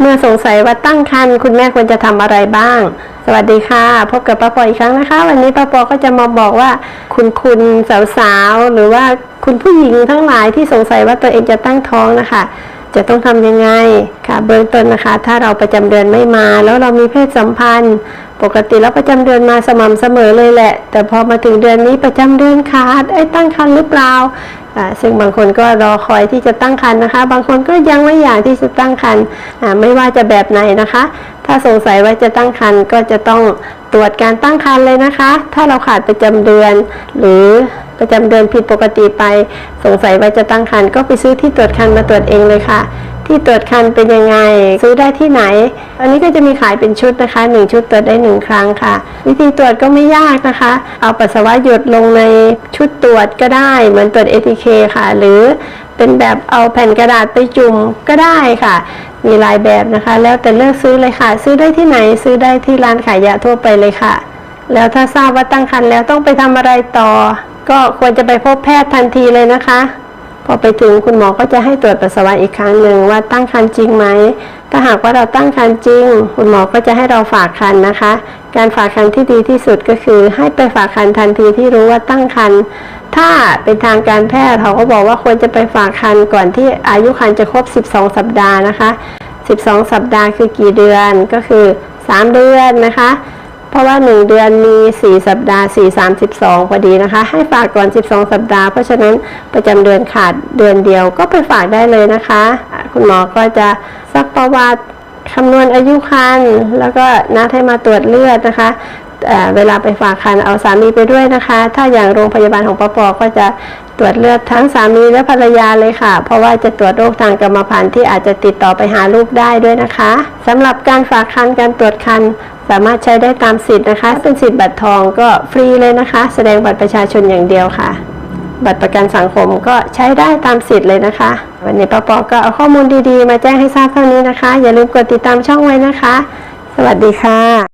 เมื่อสงสัยว่าตั้งครรภ์คุณแม่ควรจะทำอะไรบ้าง สวัสดีค่ะ พบกับป้าปออีกครั้งนะคะ วันนี้ป้าปอก็จะมาบอกว่า คุณคุณสาวๆหรือว่าคุณผู้หญิงทั้งหลายที่สงสัยว่าตัวเองจะตั้งท้องนะคะ จะต้องทำยังไงค่ะ เบื้องต้นนะคะ ถ้าเราประจำเดือนไม่มา แล้วเรามีเพศสัมพันธ์ ปกติแล้วประจำเดือนมาสม่ำเสมอเลยแหละ แต่พอมาถึงเดือนนี้ประจำเดือนขาดไอ้ตั้งครรภ์หรือเปล่า ซึ่งบางคนก็รอคอยที่จะตั้งครรภ์นะคะ บางคนก็ยังไม่อยากที่จะตั้งครรภ์ไม่ว่าจะแบบไหนนะคะ ถ้าสงสัยว่าจะตั้งครรภ์ก็จะต้องตรวจการตั้งครรภ์เลยนะคะ ถ้าเราขาดประจำเดือนหรือ ประจำเดือนผิดปกติไป สงสัยว่าจะตั้งครรภ์ก็ไปซื้อที่ตรวจครรภ์มาตรวจเองเลยค่ะ ที่ตรวจคันเป็นยังไง ซื้อได้ที่ไหน อันนี้ก็จะมีขายเป็นชุดนะคะหนึ่งชุดตรวจได้หนึ่งครั้งค่ะ วิธีตรวจก็ไม่ยากนะคะ เอาปัสสาวะหยดลงในชุดตรวจก็ได้เหมือนตรวจ ATK ค่ะ หรือเป็นแบบเอาแผ่นกระดาษไปจุ่มก็ได้ค่ะ มีหลายแบบนะคะ แล้วแต่เลือกซื้อเลยค่ะ ซื้อได้ที่ไหนซื้อได้ที่ร้านขายยาทั่วไปเลยค่ะ แล้วถ้าทราบว่าตั้งครรภ์แล้วต้องไปทำอะไรต่อ ก็ควรจะไปพบแพทย์ทันทีเลยนะคะ พอไปถึงคุณหมอก็จะให้ตรวจปัสสาวะอีกครั้งหนึ่งว่าตั้งครรภ์จริงไหม ถ้าหากว่าเราตั้งครรภ์จริง คุณหมอก็จะให้เราฝากครรภ์นะคะ การฝากครรภ์ที่ดีที่สุดก็คือ ให้ไปฝากครรภ์ทันทีที่รู้ว่าตั้งครรภ์ถ้าเป็นทางการแพทย์เขาก็บอกว่าควรจะไปฝากครรภ์ก่อนที่อายุครรภ์จะครบ 12 สัปดาห์นะคะ 12 สัปดาห์คือกี่เดือนก็คือ 3 เดือนนะคะ เพราะว่า 1 เดือนมี 4 สัปดาห์ 4 32พอดีนะคะ ให้ฝากก่อน 12 สัปดาห์ เพราะฉะนั้นประจำเดือนขาดเดือนเดียวก็ไปฝากได้เลยนะคะ คุณหมอก็จะซักประวัติคำนวณอายุครรภ์แล้วก็นัดให้มาตรวจเลือดนะคะเอ่อเวลาไปฝากคันเอาสามีไปด้วยนะคะ ถ้าอย่างโรงพยาบาลของปปก็จะตรวจเลือดทั้งสามีและภรรยาเลยค่ะ เพราะว่าจะตรวจโรคทางกรรมพันธุ์ที่อาจจะติดต่อไปหาลูกได้ด้วยนะคะสำหรับการฝากคันการตรวจคัน สามารถใช้ได้ตามสิทธิ์นะคะเป็นสิทธิ์บัตรทองก็ฟรีเลยนะคะ แสดงบัตรประชาชนอย่างเดียวค่ะ บัตรประกันสังคมก็ใช้ได้ตามสิทธิ์เลยนะคะ วันนี้ป้าปอก็เอาข้อมูลดีๆ มาแจ้งให้ทราบเท่านี้นะคะ อย่าลืมกดติดตามช่องไว้นะคะ สวัสดีค่ะ